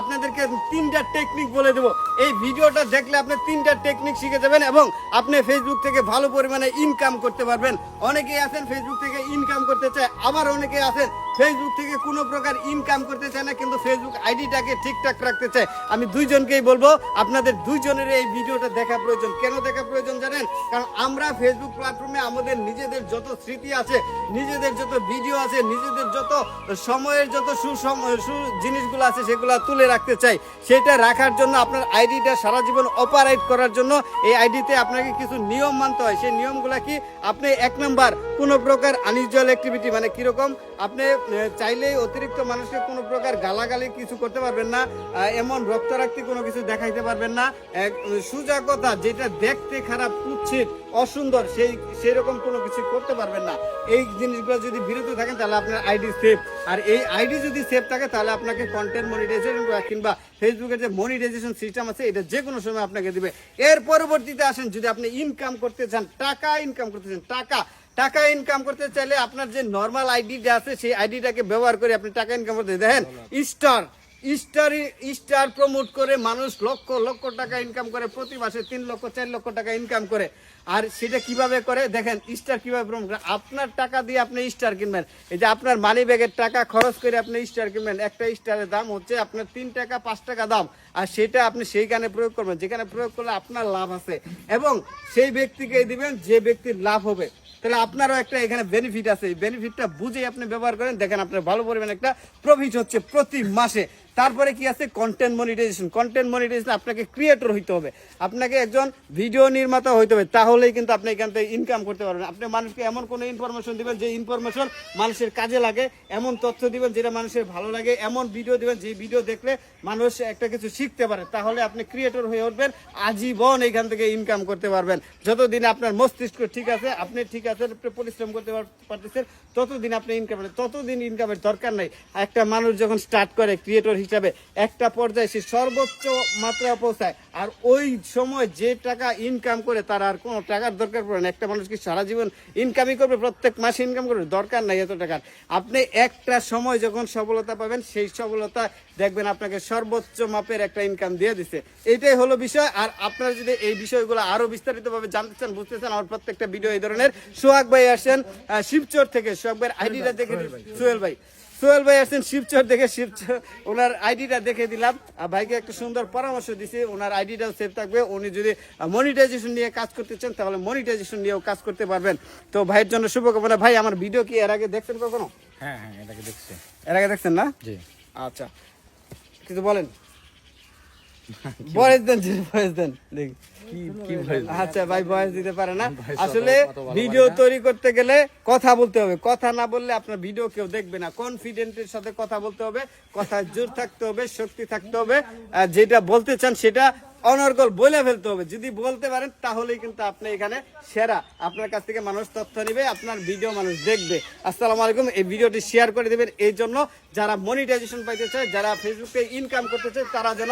আপনাদেরকে তিনটা টেকনিক বলে দেবো। এই ভিডিওটা দেখলে আপনি তিনটা টেকনিক শিখে যাবেন এবং আপনি ফেসবুক থেকে ভালো পরিমাণে ইনকাম করতে পারবেন। অনেকেই আছেন ফেসবুক থেকে ইনকাম করতে চায়, আবার অনেকেই আছেন ফেসবুক থেকে কোনো প্রকার ইনকাম করতে চায় না, কিন্তু ফেসবুক আইডিটাকে ঠিকঠাক রাখতে চায়। আমি দুইজনকেই বলব, আপনাদের দুইজনের এই ভিডিওটা দেখা প্রয়োজন। কেন দেখা প্রয়োজন জানেন? কারণ আমরা ফেসবুক প্ল্যাটফর্মে আমাদের নিজেদের যত স্মৃতি আছে, নিজেদের যত ভিডিও আছে, নিজেদের যত সময়ের যত সুসম সু জিনিসগুলো আছে, সেগুলো তুলে রাখতে চাই সেটা রাখার জন্য আপনার আইডিটা সারা জীবন অপারেট করার জন্য এই আইডিতে আপনাকে কিছু নিয়ম মানতে হয়। সেই নিয়মগুলো কি? আপনি এক নাম্বার কোনো প্রকার আনইউজুয়াল অ্যাক্টিভিটি মানে কীরকম? আপনি চাইলেই অতিরিক্ত মানুষকে কোনো প্রকার গালাগালি কিছু করতে পারবেন না এমন রক্তারক্তি কোনো কিছু দেখাইতে পারবেন না। এক, কথা যেটা দেখতে খারাপ কুচ্ছিত অসুন্দর সেই সেই রকম কোনো কিছু করতে পারবেন না। এই জিনিসগুলো যদি বিরত থাকেন তাহলে আপনার আইডি সেফ। আর এই আইডি যদি সেফ থাকে তাহলে আপনাকে কন্টেন্ট মনিটাইজেশন কিংবা ফেসবুকের যে মনিটাইজেশন সিস্টেম আছে এটা যে কোনো সময় আপনাকে দিবে। এর পরবর্তীতে আসেন যদি আপনি ইনকাম করতে চান টাকা ইনকাম করতে চান টাকা টাকা ইনকাম করতে চাইলে আপনার যে নর্মাল আইডিটা আছে সেই আইডিটাকে ব্যবহার করে আপনি টাকা ইনকাম করতে দেখেন স্টার স্টার স্টার প্রমোট করে মানুষ লক্ষ লক্ষ টাকা ইনকাম করে, প্রতি মাসে তিন লক্ষ, চার লক্ষ টাকা ইনকাম করে। আর সেটা কীভাবে করে? দেখেন স্টার কীভাবে প্রমোট করে? আপনার টাকা দিয়ে আপনি স্টার কিনবেন। এই যে আপনার মানি ব্যাগের টাকা খরচ করে আপনি স্টার কিনবেন। একটা স্টারের দাম হচ্ছে আপনার তিন টাকা, পাঁচ টাকা দাম। আর সেটা আপনি সেইখানে প্রয়োগ করবেন। যেখানে প্রয়োগ করলে আপনার লাভ আছে। এবং সেই ব্যক্তিকে দিবেন, যে ব্যক্তির লাভ হবে। তাহলে আপনারও একটা এখানে বেনিফিট আছে। এই বেনিফিটটা বুঝে আপনি ব্যবহার করেন। দেখেন, আপনার ভালো পরিমাণে একটা প্রফিট হচ্ছে প্রতি মাসে। তারপরে কি আছে? কন্টেন্ট মনিটাইজেশন কন্টেন্ট মনিটাইজেশন আপনাকে ক্রিয়েটর হইতে হবে। আপনাকে একজন ভিডিও নির্মাতা হইতে হবে। তাহলেই কিন্তু আপনি এখান থেকে ইনকাম করতে পারবেন। আপনি মানুষকে এমন কোনো ইনফরমেশন দিবেন যে ইনফরমেশন মানুষের কাজে লাগে, এমন তথ্য দিবেন যেটা মানুষের ভালো লাগে, এমন ভিডিও দিবেন যে ভিডিও দেখলে মানুষ একটা কিছু শিখতে পারে। তাহলে আপনি ক্রিয়েটর হয়ে উঠবেন, আজীবন এখান থেকে ইনকাম করতে পারবেন। যতদিন আপনার মস্তিষ্ক ঠিক আছে, আপনি ঠিক আছে পরিশ্রম করতে পারতেছেন, ততদিন আপনি ইনকাম ততদিন ইনকামের দরকার নাই। একটা মানুষ যখন স্টার্ট করে ক্রিয়েটর হিসাবে একটা পর্যায়ে সে সর্বোচ্চ মাত্রা পৌঁছায়। আর ওই সময় যে টাকা ইনকাম করে, তার আর কোনো টাকার দরকার পড়ে না। একটা মানুষ কি সারা জীবন ইনকামই করবে? প্রত্যেক মাসে ইনকাম করবে? দরকার নাই এত টাকার। আপনি একটা সময় যখন সফলতা পাবেন, সেই সফলতা দেখবেন আপনাকে সর্বোচ্চ মাপের একটা ইনকাম দিয়ে দিছে। এটাই হলো বিষয়। আর আপনারা যদি এই বিষয়গুলো আরও বিস্তারিতভাবে জানতে চান, বুঝতে চান, আমার প্রত্যেকটা ভিডিও এই ধরনের। সোহাগ ভাই আসেন শিবচর থেকে। সোহাগ ভাইয়ের আইডিটা দেখে। সোহেল ভাই। সোহেল ভাই আসছেন শিবচর দেখে শিবচর ওনার আইডিটা দেখে দিলাম। আর ভাইকে একটা সুন্দর পরামর্শ দিছি ওনার আইডিটাও সেভ থাকবে। উনি যদি মনিটাইজেশন নিয়ে কাজ করতে চান তাহলে মনিটাইজেশন নিয়েও কাজ করতে পারবেন। তো ভাইয়ের জন্য শুভকামনা। ভাই আমার ভিডিও কি এর আগে দেখছেন কখনো? হ্যাঁ হ্যাঁ এর আগে দেখছেন এর আগে দেখছেন না? জি। আচ্ছা। কিছু বলেন। বয়স দেন বয়স দেন আচ্ছা ভাই বয়স দিতে পারে না। আসলে ভিডিও তৈরি করতে গেলে কথা বলতে হবে। কথা না বললে আপনার ভিডিও কেউ দেখবে না। কনফিডেন্টের সাথে কথা বলতে হবে কথায় জোর থাকতে হবে শক্তি থাকতে হবে। যেটা বলতে চান সেটা অনর্গল বলে ফেলতে হবে। যদি বলতে পারেন তাহলেই কিন্তু আপনি এখানে সেরা। আপনার কাছ থেকে মানুষ তথ্য নেবে আপনার ভিডিও মানুষ দেখবে। আসসালামু আলাইকুম। এই ভিডিওটি শেয়ার করে দেবেন। এই জন্য যারা মনিটাইজেশন পাইতে চায় যারা ফেসবুকে ইনকাম করতে চায় তারা যেন